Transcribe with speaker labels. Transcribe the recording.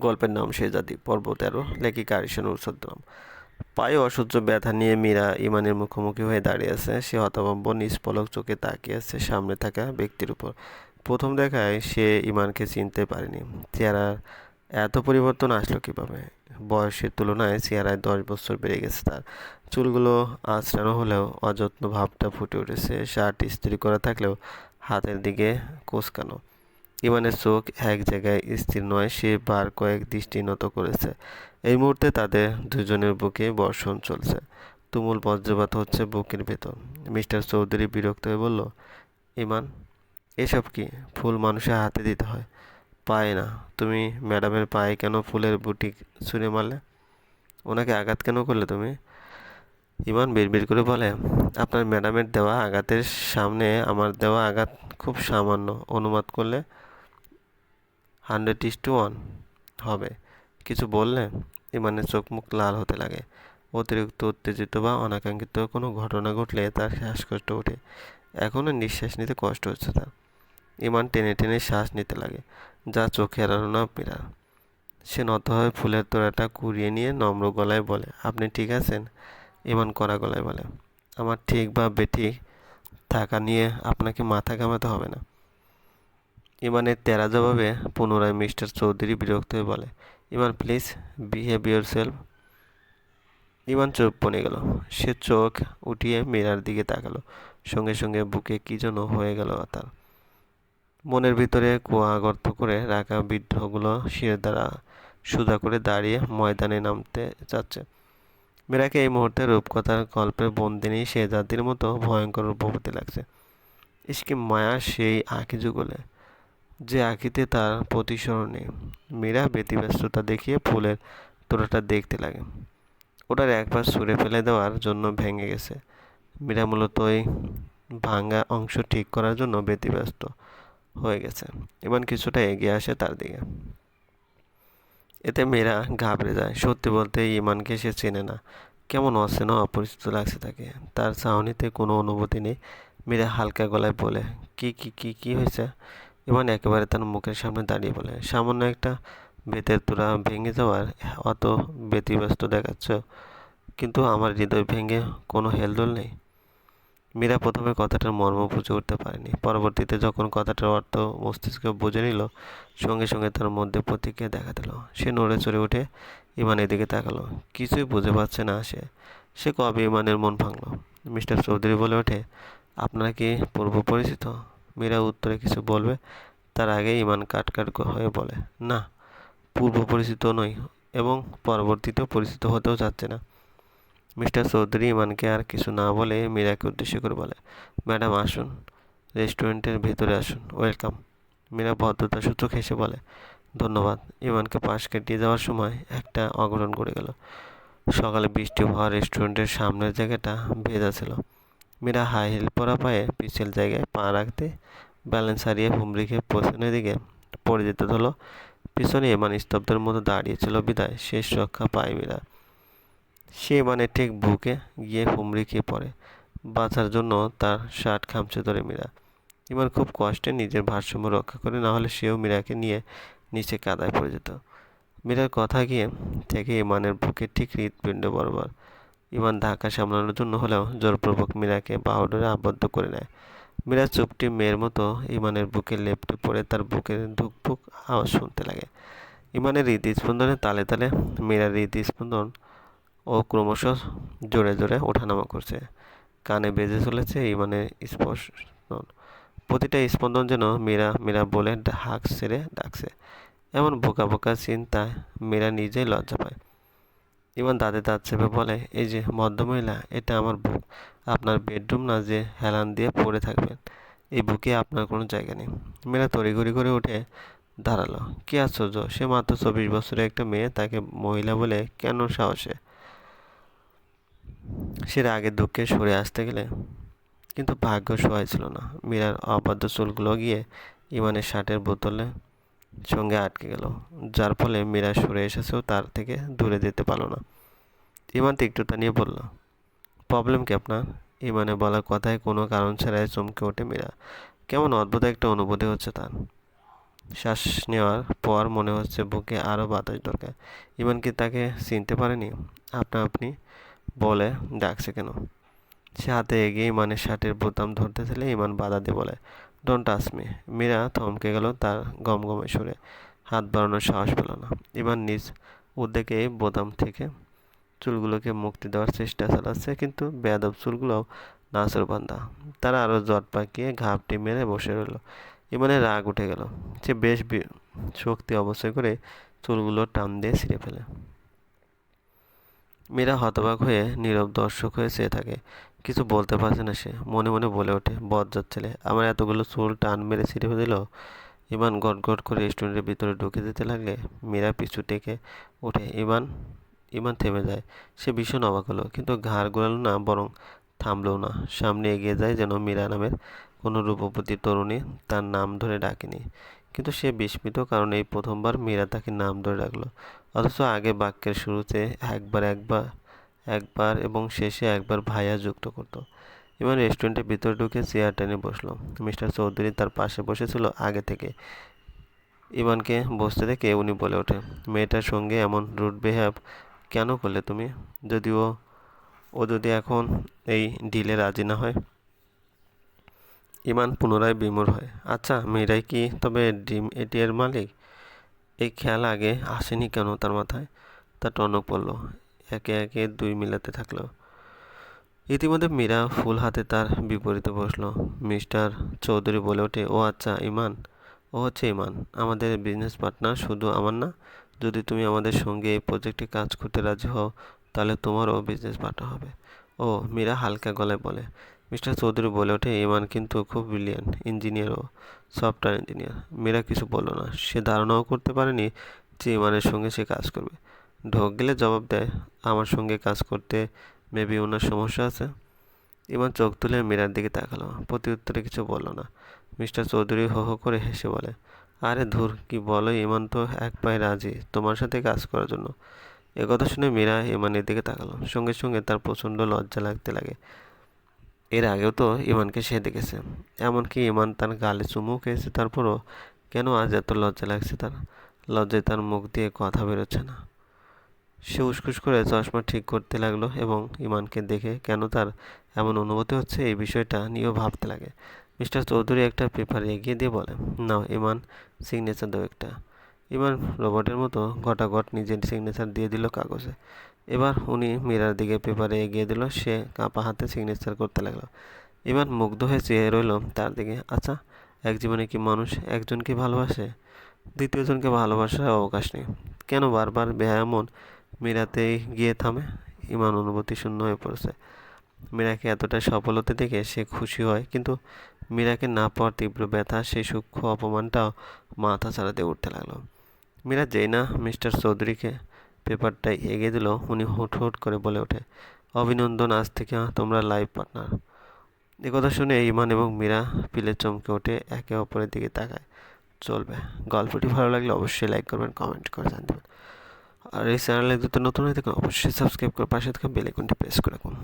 Speaker 1: গল্পের নাম শেজাদি পর্ব তেরো, লেখিকা আরিশান উৎসদ্দাম পায়ে অসহ্য ব্যথা নিয়ে মীরা ইমানের মুখোমুখি হয়ে দাঁড়িয়ে আছে। সে হতভম্ব নিষ্পলক চোখে তাকিয়ে আছে সামনে থাকা ব্যক্তির উপর। প্রথম দেখায় সে ইমানকে চিনতে পারেনি। চেহারার এত পরিবর্তন আসলো কীভাবে? বয়সের তুলনায় চেহারায় দশ বছর বেড়ে গেছে তার। চুলগুলো আঁচড়ানো হলেও অযত্ন ভাবটা ফুটে উঠেছে। শার্ট ইস্ত্রি করা থাকলেও হাতের দিকে কোচকানো। ইমানের চোখ এক জায়গায় স্থির নয়, সে বার কয়েক দৃষ্টি নত করেছে। এই মুহূর্তে তাদের দুজনের বুকে বর্ষণ চলছে। তুমুল বজ্রপাত হচ্ছে বুকের ভেতর। মিস্টার চৌধুরী বিরক্ত হয়ে বলল, ইমান, এসব কি ফুল মানুষের হাতে দিতে হয়? পায়ে না। তুমি ম্যাডামের পায়ে কেন ফুলের বুটি ছুঁড়ে মারলে? ওনাকে আঘাত কেন করলে তুমি? ইমান বিড়বিড় করে বলে, আপনার ম্যাডামের দেওয়া আঘাতের সামনে আমার দেওয়া আঘাত খুব সামান্য। অনুবাদ করলে হান্ড্রেড ইস টু ওয়ান হবে। কিছু বললে? ইমানের চোখ মুখ লাল হতে লাগে। অতিরিক্ত উত্তেজিত বা অনাকাঙ্ক্ষিত কোনো ঘটনা ঘটলে তার শ্বাসকষ্ট ওঠে। এখনও নিঃশ্বাস নিতে কষ্ট হচ্ছে তার। ইমান টেনে টেনে শ্বাস নিতে লাগে, যা চোখে এড়ানো না পীড়ার সে নত ফুলের তোড়াটা কুড়িয়ে নিয়ে নম্র গলায় বলে, আপনি ঠিক আছেন? ইমান কড়া গলায় বলে, আমার ঠিক বা বেঠিক থাকা নিয়ে আপনাকে মাথা ঘামাতে হবে না। ইমানের তেরা জবাবে পুনরায় মিস্টার চৌধুরী বিরক্ত হয়ে বলে, Iman, please behave yourself Iman চোখ বনে গেল। সে চোখ উঠিয়ে মীরার দিকে তাকালো। সঙ্গে সঙ্গে বুকে কী যেন হয়ে গেল তার। মনের ভিতরে কুয়া গর্ত করে রাখা বিদ্রোহগুলো শির দ্বারা সুদা করে দাঁড়িয়ে ময়দানে নামতে যাচ্ছে মীরাকে এই মুহূর্তে রূপকথার গল্পের বন্দিনী সে জাতির মতো ভয়ঙ্কর রূপবতী লাগছে। ইসকি মায়া সেই আঁকি যুগলে। যে আঁকিতে তার প্রতিসরণ মীরা ব্যতিব্যস্ততা দেখিয়ে ফুলের তোড়াটা দেখতে লাগে। ওটার একবার সুরে ফেলে দেওয়ার জন্য ভেঙে গেছে। মীরা মূলত ওই ভাঙ্গা অংশ ঠিক করার জন্য ব্যতিব্যস্ত হয়ে গেছে। ইমান কিছুটা এগিয়ে আসে তার দিকে। এতে মেয়েরা ঘাবড়ে যায়। সত্যি বলতে ইমানকে সে চেনে না। কেমন অচেনা অপরিচিত লাগছে তাকে। তার চাহনিতে কোনো অনুভূতি নেই। মেয়েরা হালকা গলায় বলে, কি কি কি কি হয়েছে? ইমান একেবারে তার মুখের সামনে দাঁড়িয়ে বলে, সামান্য একটা বেতের তোরা ভেঙে যাওয়ার অত ব্যতিব্যস্ত দেখাচ্ছ, কিন্তু আমার হৃদয় ভেঙে কোনো হেলদোল নেই। মীরা প্রথমে কথাটার মর্ম বুঝে উঠতে পারেনি। পরবর্তীতে যখন কথাটার অর্থ মস্তিষ্কে বুঝে নিল, সঙ্গে সঙ্গে তার মধ্যে প্রতিক্রিয়া দেখা দিল। সে নড়ে চড়ে উঠে ইমানের এদিকে তাকালো। কিছুই বুঝে পাচ্ছে না সে। সে কবে ইমানের মন ভাঙল? মিস্টার চৌধুরী বলে ওঠে, আপনারা কি পূর্ব পরিচিত? মীরা উত্তরে কিছু বলবে, তার আগে ইমান কাট কাট হয়ে বলে, না, পূর্ব পরিচিত নই এবং পরবর্তীতেও পরিচিত হতেও চাচ্ছে না। মিস্টার চৌধুরী ইমানকে আর কিছু না বলে মীরাকে উদ্দেশ্য করে বলে, ম্যাডাম, আসুন, রেস্টুরেন্টের ভেতরে আসুন, ওয়েলকাম। মীরা ভদ্রতা সূচক হেসে বলে, ধন্যবাদ। ইমানকে পাশ কাটিয়ে যাওয়ার সময় একটা অঘটন ঘটে গেল। সকালে বৃষ্টি হওয়া রেস্টুরেন্টের সামনের জায়গাটা ভেজা ছিল। মীরা হাই হিল পরা পায়ে পিছের জায়গায় পা রাখতে ব্যালেন্স হারিয়ে হুমড়ি খেয়ে পেছনের দিকে পড়ে যেতে ধরলো পিছনে এমান স্তব্ধের মতো দাঁড়িয়েছিল বিদায়। শেষ রক্ষা পায় মীরা। সে মানে ঠিক বুকে গিয়ে হুমড়ি খেয়ে পড়ে। বাঁচার জন্য তার শার্ট খামচে ধরে মীরা। ইমান খুব কষ্টে নিজের ভারসাম্য রক্ষা করে না হলে সেও মীরাকে নিয়ে নিচে কাদায় পড়ে যেত। মীরার কথা গিয়ে থেকে ইমানের বুকে ঠিক হৃৎপিণ্ড বরাবর ইমান ধাক্কা সামলানোর জন্য হলেও জোরপূর্বক মীরাকে বাহুডোরে আবদ্ধ করে নেয়। মীরা চুপটি মেয়ের মতো ইমানের বুকে লেপটে পড়ে তার বুকের ধুকপুক আওয়াজ শুনতে লাগে। ইমানের হৃদস্পন্দনের তালে তালে মীরার হৃদস্পন্দন ও ক্রমশ জোরে জোরে ওঠানামা করছে। কানে বেজে চলেছে ইমানের স্পন্দন প্রতিটা স্পন্দন যেন মীরা মীরা বলে হাঁক ছেড়ে ডাকছে। এমন বোকা বোকা চিন্তায় মীরা নিজেই লজ্জা পায়। ইমান দাঁতে দাঁত চেপে বলে, এই যে ভদ্রমহিলা এটা আমার বুক। আপনার বেডরুম না যে হেলান দিয়ে পড়ে থাকবেন। এই বুকে আপনার কোনো জায়গা নেই। মেয়েরা তড়িঘড়ি করে উঠে দাঁড়াল। কী আশ্চর্য, সে মাত্র চব্বিশ বছরের একটা মেয়ে, তাকে মহিলা বলে কেন সাহসে? সে আগে দুঃখে সরে আসতে গেলে, কিন্তু ভাগ্য সহায় ছিল না। মীরার অবাধ্য চুলগুলো গিয়ে ইমানের শার্টের বোতলে সঙ্গে আটকে গেল। যার ফলে মীরা সরে এসেছেও তার থেকে দূরে যেতে পারল না। ইমান তিক্ততা নিয়ে বলল প্রবলেম কি আপনার? ইমানে বলা কথায় কোনো কারণ ছাড়াই চমকে ওঠে মীরা। কেমন অদ্ভুত একটা অনুভূতি হচ্ছে তার। শ্বাস নেওয়ার পর মনে হচ্ছে বুকে আরও বাতাস দরকার। ইমান কি তাকে চিনতে পারেনি? আপনা আপনি বলে ডাকছে কেন? সে হাতে এগিয়ে ইমানের শার্টের বোতাম ধরতে চাইলে ইমান বাধা দিয়ে বলে ডোন্ট টাচ মি মীরা থমকে গেল তার গমগমে সুরে। হাত বাড়ানোর সাহস পেল না। এবার নিজ উদ্যোগে বোতাম থেকে চুলগুলোকে মুক্তি দেওয়ার চেষ্টা চালাচ্ছে, কিন্তু বেয়াদব চুলগুলোও নাচর বান্ধা তারা আরও জট পাকিয়ে ঘাপটি মেরে বসে রইল। ইমানের রাগ উঠে গেল। সে বেশ শক্তি অবশ্যই করে চুলগুলো টান দিয়ে ছিঁড়ে ফেলে। মীরা হতবাক হয়ে নীরব দর্শক হয়ে চেয়ে থাকে। কিছু বলতে পারছে না সে। মনে মনে বলে ওঠে বজ্জার ছেলে, আমার এতগুলো চুল টান মেরে ছিঁড়ে দিল ইমান গট গট করে রেস্টুরেন্টের ভিতরে ঢুকে দিতে লাগলে মীরা পিছু টেকে ওঠে। ইমান ইমান থেমে যায়। সে ভীষণ অবাক হলো, কিন্তু ঘাড় গোলালো না, বরং থামলো না। সামনে এগিয়ে যায় যেন মীরা নামের কোনো রূপবতী তরুণী, তার নাম ধরে ডাকেনি। কিন্তু সে বিস্মিত, কারণ এই প্রথমবার মীরা তাকে নাম ধরে ডাকলো। অথচ আগে বাক্যের শুরুতে একবার একবার একবার এবং শেষে একবার ভাইয়া যুক্ত করতো। এবার রেস্টুরেন্টের ভিতরে ঢুকে চেয়ার টেনে বসল। মিস্টার চৌধুরী তার পাশে বসেছিল আগে থেকে। ইমানকে বসতে দেখে উনি বলে ওঠে, মেয়েটার সঙ্গে এমন রুট বিহেভ কেন করলে তুমি? যদিও ও যদি এখন এই ডিলে রাজি না হয়? ইমান পুনরায় বিমূর হয় আচ্ছা মেয়েরাই কি তবে ড্রিম এটিএর মালিক? এই খেয়াল আগে আসেনি কেন তার মাথায়? তা টনক পড়ল একে একে দুই মিলাতে থাকল। ইতিমধ্যে মীরা ফুল হাতে তার বিপরীতে বসল। মিস্টার চৌধুরী বলে ওঠে, ও আচ্ছা ইমান। ও হচ্ছে ইমান। আমাদের বিজনেস পার্টনার শুধু আমার না। যদি তুমি আমাদের সঙ্গে এই প্রজেক্টে কাজ করতে রাজি হও, তাহলে তোমারও বিজনেস পার্টনার হবে। ও মীরা হালকা গলায় বলে। মিস্টার চৌধুরী বলে ওঠে, ইমান কিন্তু খুব ব্রিলিয়ান ইঞ্জিনিয়ার ও সফটওয়্যার ইঞ্জিনিয়ার মীরা কিছু বলল না। সে ধারণাও করতে পারেনি যে ইমানের সঙ্গে সে কাজ করবে। ঢোক গেলে জবাব দেয়, আমার সঙ্গে কাজ করতে মেবি ওনার সমস্যা আছে। ইমান চোখ তুলে মীরার দিকে তাকালো, প্রতি উত্তরে কিছু বলল না। মিস্টার চৌধুরী হো হো করে হেসে বলে, আরে ধুর, কি বলো? ইমান তো এক পায়ে রাজি তোমার সাথে কাজ করার জন্য। একথা শুনে মীরা ইমানের দিকে তাকালো, সঙ্গে সঙ্গে তার প্রচণ্ড লজ্জা লাগতে লাগে। এর আগেও তো ইমানকে সে দেখেছে, এমনকি ইমান তার গালে চুমু খেয়েছে, তারপরও কেন আজ এত লজ্জা লাগছে তার? লজ্জায় তার মুখ দিয়ে কথা বেরোচ্ছে না। সে উসকুস করে চশমা ঠিক করতে লাগল এবং ইমানকে দেখে কেন তার এমন অনুভূতি হচ্ছে এই বিষয়টা নিয়েও ভাবতে লাগে। মিস্টার চৌধুরী একটা পেপার এগিয়ে দিয়ে বলে, নাও, ইমান সিগনেচার দাও একটা। ইমান রোবটের মতো ঘটাঘট নিজের সিগনেচার দিয়ে দিল কাগজে। এবার উনি মীরার দিকে পেপারে এগিয়ে দিল, সে কাঁপা হাতে সিগনেচার করতে লাগল। ইমান মুগ্ধ হয়ে চেয়ে রইল তার দিকে আচ্ছা এক জীবনে কি মানুষ একজনকে ভালোবাসে? দ্বিতীয়জনকে ভালোবাসার অবকাশ নেই। কেন বারবার বেহামন মীরাতে গিয়ে থামে। ইমান অনুভূতি শূন্য হয়ে পড়েছে। মীরাকে এতটা সফল হতে দেখে সে খুশি হয়, কিন্তু মীরাকে না পাওয়ার তীব্র ব্যথা সেই সূক্ষ্ম অপমানটাও মাথা ছাড়াতে উঠতে লাগল। মীরা যেই না মিস্টার চৌধুরীকে পেপারটা এগিয়ে দিল, উনি হুট হুট করে বলে ওঠে, অভিনন্দন, আজ থেকে তোমরা লাইভ পার্টনার। কথা শুনে ইমান এবং মীরা পিলে চমকে ওঠে একে অপরের দিকে তাকায়। চলবে। গল্পটি ভালো লাগলে অবশ্যই লাইক করবেন, কমেন্ট করে জানবেন আর এই চ্যানেলে যদি নতুন হয়ে থাকেন, অবশ্যই সাবস্ক্রাইব করে পাশে থাকা বেল আইকনটি প্রেস করে রাখুন।